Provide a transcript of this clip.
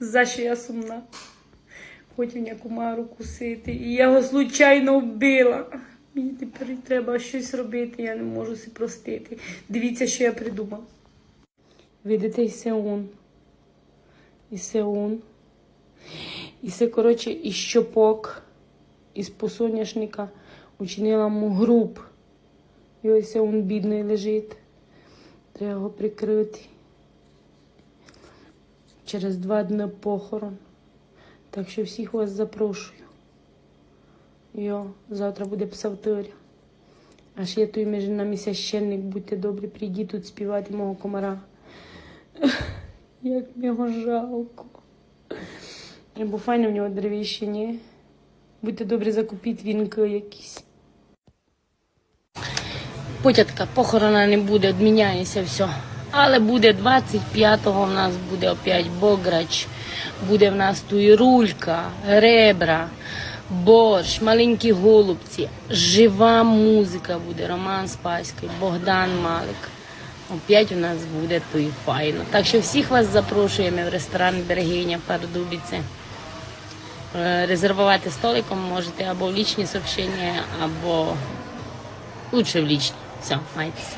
За що я сумна. Хотів мені кумару кусити. І я його случайно вбила. Мені тепер треба щось робити, я не можу себе простити. Дивіться, що я придумала. Видите, і сеун. І сеун. І це, коротше, із щопок, із посоняшника учинила йому груб. І ось він бідний лежить. Треба його прикрити. Через два дні похорон. Так що всіх вас запрошую. Йо, завтра буде псалтиря. Аж я той між нами священник, будьте добрі, прийдіть тут співати мого комара. Як його жалко. Бо файно в нього деревіще, ні? Будьте добрі, закупіть вінки якісь. Потятка, похорона не буде, відміняється все. Але буде 25-го в нас буде опять бограч, буде в нас туїрулька, ребра, борщ, маленькі голубці, жива музика буде, Роман Спаський, Богдан Малик. Опять у нас буде то і файно. Так що всіх вас запрошуємо в ресторан Берегиня Пардубіці. Е, Резервувати столиком можете або в лічні сообщення, або лучше в лічні. Все, майтеся.